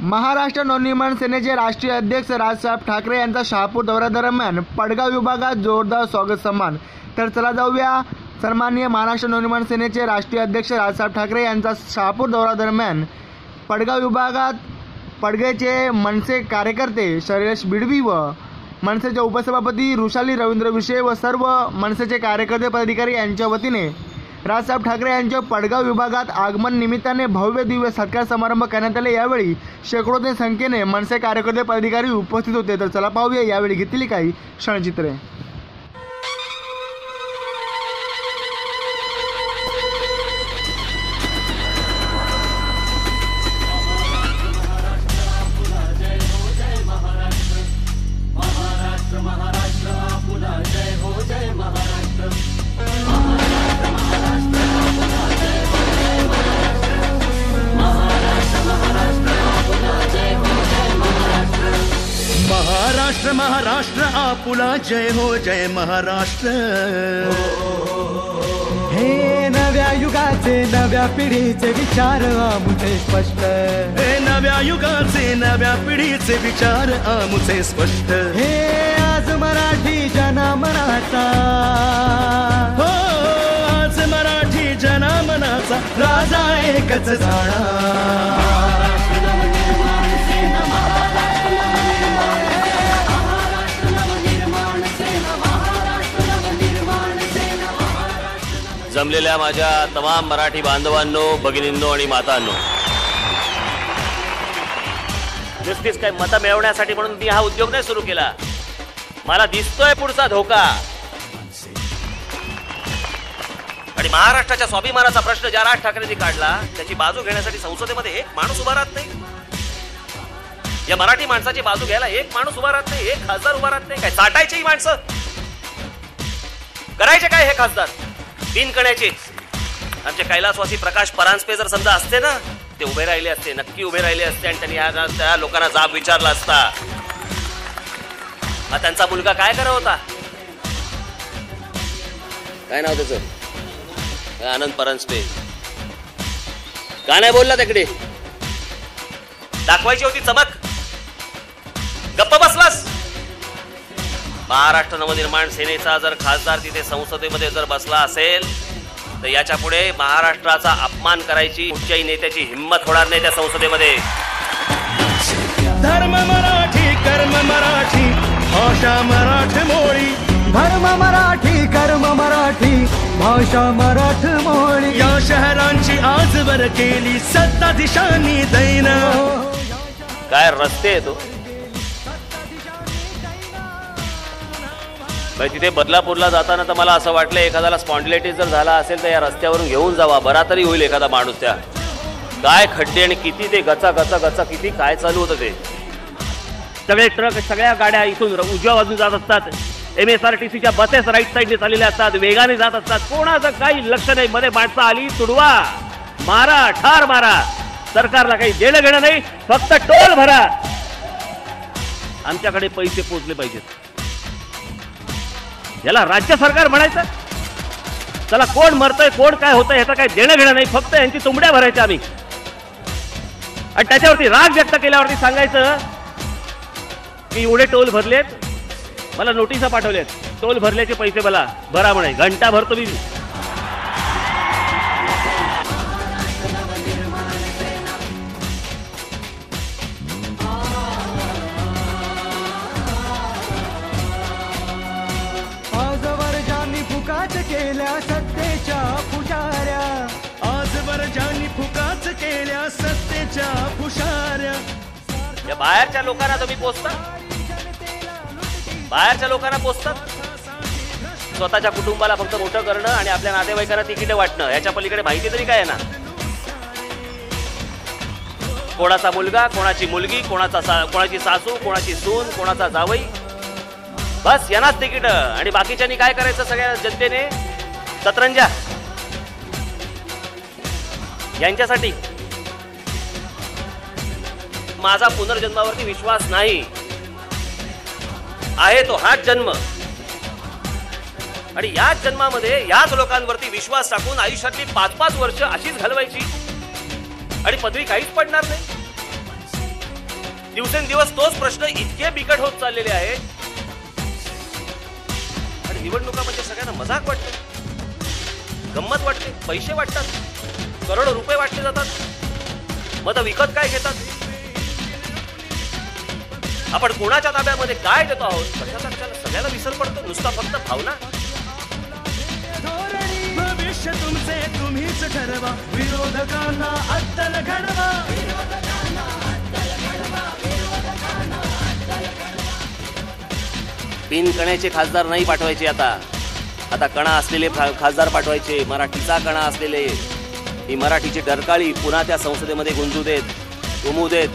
महाराष्ट्र नवनिर्माण सेनेचे राष्ट्रीय अध्यक्ष राजसाहेब ठाकरे यांचा शहापूर दौऱ्यादरम्यान पडगाव विभागात जोरदार स्वागत सन्मान. तर चला जाऊया. सन्माननीय महाराष्ट्र नवनिर्माण सेनेचे राष्ट्रीय अध्यक्ष राजसाहेब ठाकरे यांचा शहापूर दौऱ्यादरम्यान पडगाव विभागात पडगेचे मनसे कार्यकर्ते शैलेश बिडवी व मनसेचे उपसभापती रुशाली रवींद्र विषय व सर्व मनसेचे कार्यकर्ते पदाधिकारी यांच्या वतीने राजसाहेब ठाकरे यांच्या पडगाव विभागात आगमन निमित्ताने भव्य दिव्य सत्कार समारंभ करण्यात आले. यावेळी शेकडोच्या संख्येने मनसे कार्यकर्ते पदाधिकारी उपस्थित होते. तर चला पाहूया यावेळी घेतलेली काही क्षणचित्रे. महाराष्ट्र आपुला जय हो जय महाराष्ट्र. हे नव्या युगाचे नव्या पिढीचे विचार आमुचे स्पष्ट. हे नव्या युगाचे नव्या पिढीचे विचार आमुचे स्पष्ट. हे आज मराठी जनामनाचा. हो आज मराठी जनामनाचा राजा एकच जाणा जमलेल्या माझ्या तमाम मराठी बांधवांनो भगिनींनो आणि मातांनो. नुसतीच काय मतं मिळवण्यासाठी म्हणून मी हा उद्योग नाही सुरू केला. मला दिसतोय पुढचा धोका. आणि महाराष्ट्राच्या स्वाभिमानाचा प्रश्न ज्या राज ठाकरेंनी काढला त्याची बाजू घेण्यासाठी संसदेमध्ये एक माणूस उभा राहत नाही. या मराठी माणसाची बाजू घ्यायला एक माणूस उभा राहत नाही एक खासदार उभा राहत नाही. काय साठायची ही माणसं? करायचे काय हे खासदार? बिनकण्याचे. आमचे कैलासवासी प्रकाश परांजपे जर समजा असते ना ते उभे राहिले असते नक्की उभे राहिले असते आणि त्यांनी त्या लोकांना जाब विचारला असता. हा त्यांचा मुलगा काय करत होता? काय नाव त्याचं? आनंद परांजपे. का नाही बोलला तिकडे दाखवायची होती चमक? महाराष्ट्र नवनिर्माण सेनेचा जर खासदार तिथे संसदेमध्ये जर बसला असेल तर याच्यापुढे महाराष्ट्राचा अपमान करायची कुठच्याही नेत्याची हिंमत होणार नाही त्या संसदेमध्ये. धर्म मराठी कर्म मराठी भाषा मराठी मोळी. धर्म मराठी कर्म मराठी भाषा मराठ मोळी. या शहरांची आजवर केली सत्ता दिशांनी दैन. काय रस्ते म्हणजे तिथे बदलापूरला जाताना तर मला असं वाटलं एखाद्याला स्पॉन्डिलायटिस जर झाला असेल तर या रस्त्यावरून घेऊन जावा. बरा तरी होईल एखादा माणूस त्या. काय खड्डे आणि किती ते गचा गचा गचा किती काय चालू होतं ते? सगळे ट्रक सगळ्या गाड्या इथून उजव्या बाजून जात असतात. एम एस आर टी सीच्या बसेस राईट साईडने चाललेल्या असतात. वेगाने जात असतात. कोणाचं काही लक्ष नाही. मध्ये माणसं आली तुडवा. मारा ठार मारा. सरकारला काही देणं घेणं नाही. फक्त टोल भरा. आमच्याकडे पैसे पोचले पाहिजेत. याला राज्य सरकार म्हणायचं? त्याला कोण मरतोय कोण काय होतंय ह्याचं काही देणं घेणं नाही फक्त यांची तुंबड्या भरायच्या आम्ही. आणि त्याच्यावरती राग व्यक्त केल्यावरती सांगायचं की एवढे टोल भरलेत मला नोटिसा पाठवल्यात. टोल भरल्याचे पैसे मला भरा म्हणे घंटा भरतो सत्तेच्या पुजाऱ्या आजवर ज्यांनी फुकाच केल्या सत्तेच्या फुशाऱ्या या बाहेरच्या लोकांना तुम्ही पोचता? बाहेरच्या लोकांना पोचतात स्वतःच्या कुटुंबाला फक्त मोठं करणं आणि आपल्या नातेवाईकांना तिकीट वाटणं याच्या पलीकडे माहिती तरी काय आहे ना कोणाचा मुलगा कोणाची मुलगी कोणाचा सा, कोणाची सासू कोणाची सून कोणाचा जावई? बस यांनाच तिकीट. आणि बाकीच्यांनी काय करायचं सगळ्या जनतेने? सतरंजा यांच्यासाठी माझा पुनर्जन्मावरती विश्वास नाही. आहे तो हाच जन्म. आणि याच जन्मामध्ये याच लोकांवरती विश्वास टाकून आयुष्यातली पाच पाच वर्ष अशीच घालवायची. आणि पदवी काहीच पडणार नाही. दिवसेंदिवस तोच प्रश्न इतके बिकट होत चाललेले आहेत. आणि निवडणुका म्हणजे सगळ्यांना मजाक वाटते. गंमत वाटते पैसे वाटतात करोडो रुपये वाटले जातात. मग आता विकत काय घेतात? आपण कोणाच्या ताब्यामध्ये काय देतो आहोत? कशाचा सगळ्याला विसर पडतो नुसता फक्त भावना. भविष्य तुमचे तुम्हीच ठरवा. विरोधकांना अद्दल घडवा. बिन कण्याचे खासदार नाही पाठवायचे आता. आता कणा असलेले खासदार पाठवायचे मराठीचा कणा असलेले ही मराठीची डरकाळी पुन्हा त्या संसदेमध्ये गुंजू देत उमू देत.